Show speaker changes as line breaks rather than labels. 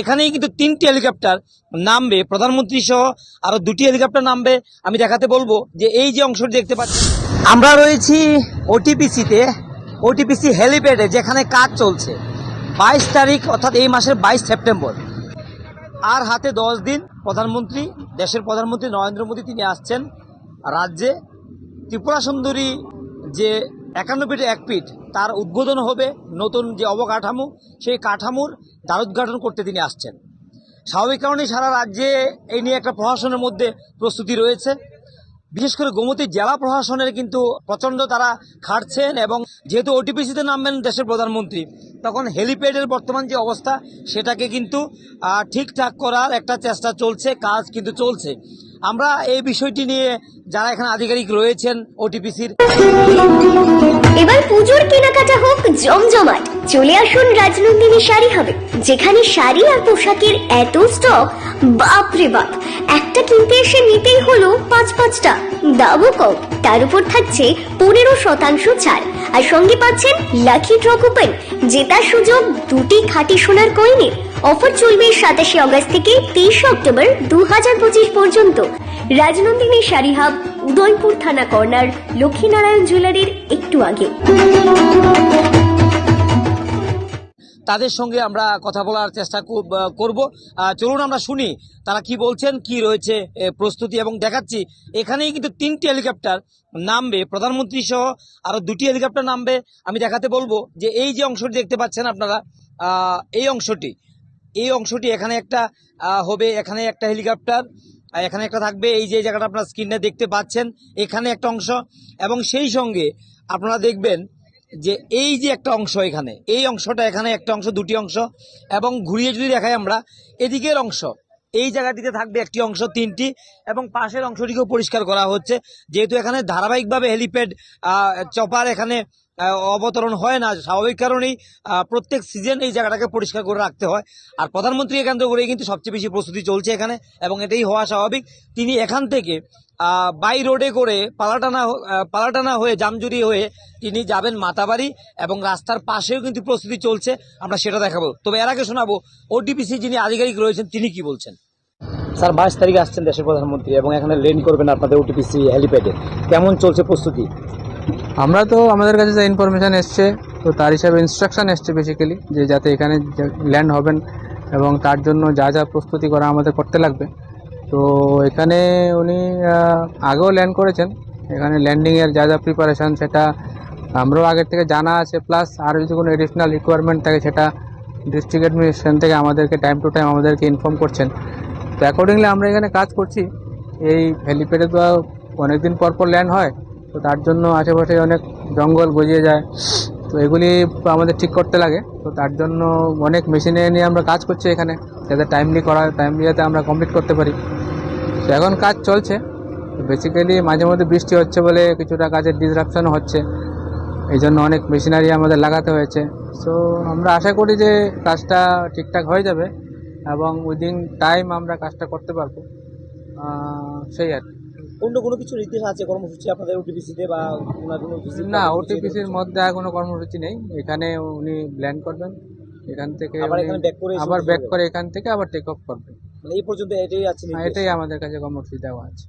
এখানেই কিন্তু তিনটি হেলিকপ্টার নামবে। প্রধানমন্ত্রী সহ আরও দুটি হেলিকপ্টার নামবে। আমি দেখাতে বলব যে এই যে অংশটি দেখতে পাচ্ছি, আমরা রয়েছি ওটিপিসিতে ওটিপিসি হেলিপ্যাডে যেখানে কাজ চলছে। বাইশ তারিখ, অর্থাৎ এই মাসের বাইশ সেপ্টেম্বর। আর হাতে দশ দিন, প্রধানমন্ত্রী, দেশের প্রধানমন্ত্রী নরেন্দ্র মোদী, তিনি আসছেন রাজ্যে। ত্রিপুরা সুন্দরী যে একান্ন ফিটে এক ফিট তার উদ্বোধন হবে নতুন যে অবকাঠামো, সেই কাঠামোর দ্বারোদ্ঘাটন করতে তিনি আসছেন। স্বাভাবিক কারণেই সারা রাজ্যে এই নিয়ে একটা প্রশাসনের মধ্যে প্রস্তুতি রয়েছে। বিশেষ করে গোমতী জেলা প্রশাসনের কিন্তু প্রচণ্ড তারা খাটছেন এবং যেহেতু ওটিপিসিতে নামবেন দেশের প্রধানমন্ত্রী, তখন হেলিপ্যাডের বর্তমান যে অবস্থা, সেটাকে কিন্তু ঠিকঠাক করার একটা চেষ্টা চলছে, কাজ কিন্তু চলছে। আমরা এই বিষয়টি নিয়ে যারা এখানে আধিকারিক রয়েছেন, ওটিপিসির।
এবার পুজোর কেনাকাটা হোক জমজমাট। চলে আসুন রাজনন্দিনী শাড়ি হবে, যেখানে শাড়ি আর পোশাকের এত স্টক বাপরে বাপ। একটা কিনতে এসে নিতেই হলো পাঁচ পাঁচটা, দামও কম। তার উপর থাকছে পনেরো শতাংশ ছাড়। আর সঙ্গে পাচ্ছেন লাকি ড্র কুপন, জেতার সুযোগ দুটি খাঁটি সোনার কয়েনের। অফার চলবে সাতাশে অগস্ট থেকে তেইশে অক্টোবর দু হাজার পঁচিশ পর্যন্ত। রাজনন্দিনী শাড়ি হাব উদয়পুর থানা কর্নার, লক্ষ্মীনারায়ণ জুয়েলারির একটু আগে।
তাদের সঙ্গে আমরা কথা বলার চেষ্টা কর- করব। চলুন আমরা শুনি, তারা কি বলছেন, কি রয়েছে প্রস্তুতি এবং দেখাচ্ছি। এখানেই কিন্তু তিনটি হেলিকপ্টার নামবে। প্রধানমন্ত্রী সহ আরও দুটি হেলিকপ্টার নামবে। আমি দেখাতে বলব যে এই যে অংশটি দেখতে পাচ্ছেন আপনারা এই অংশটি এই অংশটি এখানে একটা হবে, এখানে একটা হেলিকপ্টার এখানে একটা থাকবে, এই যে জায়গাটা আপনার স্ক্রিনে দেখতে পাচ্ছেন, এখানে একটা অংশ। এবং সেই সঙ্গে আপনারা দেখবেন যে এই যে একটা অংশ এখানে, এই অংশটা এখানে একটা অংশ, দুটি অংশ। এবং ঘুরিয়ে যদি দেখাই আমরা, এদিকের অংশ এই জায়গাটিতে থাকবে একটি অংশ, তিনটি, এবং পাশের অংশটিকেও পরিষ্কার করা হচ্ছে। যেহেতু এখানে ধারাবাহিকভাবে হেলিপ্যাড চপার এখানে অবতরণ হয় না, স্বাভাবিক কারণেই প্রত্যেক সিজন এই জায়গাটাকে পরিষ্কার করে রাখতে হয়। আর প্রধানমন্ত্রীকে কেন্দ্র করেই কিন্তু সবচেয়ে বেশি প্রস্তুতি চলছে এখানে, এবং এটাই হওয়া স্বাভাবিক। তিনি এখান থেকে বাই রোডে করে পালাটানা পালাটানা হয়ে, জামজুরি হয়ে তিনি যাবেন মাতাবাড়ি, এবং রাস্তার পাশেও কিন্তু প্রস্তুতি চলছে। আমরা সেটা দেখাবো। তবে এর আগে শোনাবো ওডিপিসি যিনি আধিকারিক রয়েছেন, তিনি কি বলছেন? স্যার, বাইশ তারিখে আসছেন দেশের প্রধানমন্ত্রী এবং এখানে ল্যান্ড করবেন আপনাদের ওটিপিসি হেলিপ্যাডে। কেমন চলছে প্রস্তুতি?
আমরা তো আমাদের কাছে যা ইনফরমেশান এসছে, তো তার হিসাবে ইনস্ট্রাকশন এসছে বেসিক্যালি যে যাতে এখানে ল্যান্ড হবেন এবং তার জন্য যা যা প্রস্তুতি করা আমাদের করতে লাগবে। তো এখানে উনি আগেও ল্যান্ড করেছেন। এখানে ল্যান্ডিংয়ের যা যা প্রিপারেশান সেটা আমরাও আগের থেকে জানা আছে প্লাস আর যদি কোনো এডিশনাল রিকোয়ারমেন্ট থাকে সেটা ডিস্ট্রিক্ট অ্যাডমিনিস্ট্রেশন থেকে আমাদেরকে টাইম টু টাইম আমাদেরকে ইনফর্ম করছেন। তো অ্যাকর্ডিংলি আমরা এখানে কাজ করছি। এই হেলিপ্যাডে তো অনেকদিন পর পর ল্যান্ড হয়, তো তার জন্য আশেপাশে অনেক জঙ্গল গজিয়ে যায়। তো এগুলি আমাদের ঠিক করতে লাগে, তো তার জন্য অনেক মেশিনে নিয়ে আমরা কাজ করছি এখানে, যাতে টাইমলি করা টাইমলি যাতে আমরা কমপ্লিট করতে পারি। তো এখন কাজ চলছে বেসিক্যালি মাঝে মধ্যে বৃষ্টি হচ্ছে বলে কিছুটা কাজের ডিসরাপশনও হচ্ছে। এই জন্য অনেক মেশিনারি আমাদের লাগাতে হয়েছে। সো আমরা আশা করি যে কাজটা ঠিকঠাক হয়ে যাবে। এবং উইদিন টাইম আমরা কাজটা করতে পারব। সেই আর কি।
অন্য কোনো কিছু নির্দেশ আছে কর্মসূচি আপনাদের ওটিপিসিতে বা কোনো
না ওটিপিসির মধ্যে আর কোনো কর্মসূচি নেই। এখানে উনি ব্ল্যান করবেন। এখান থেকে
আবার
ব্যাক করে এখান থেকে আবার টেক অফ করবেন।
মানে এই পর্যন্ত এটাই আছে
হ্যাঁ, এটাই আমাদের কাছে কর্মসূচি দেওয়া আছে।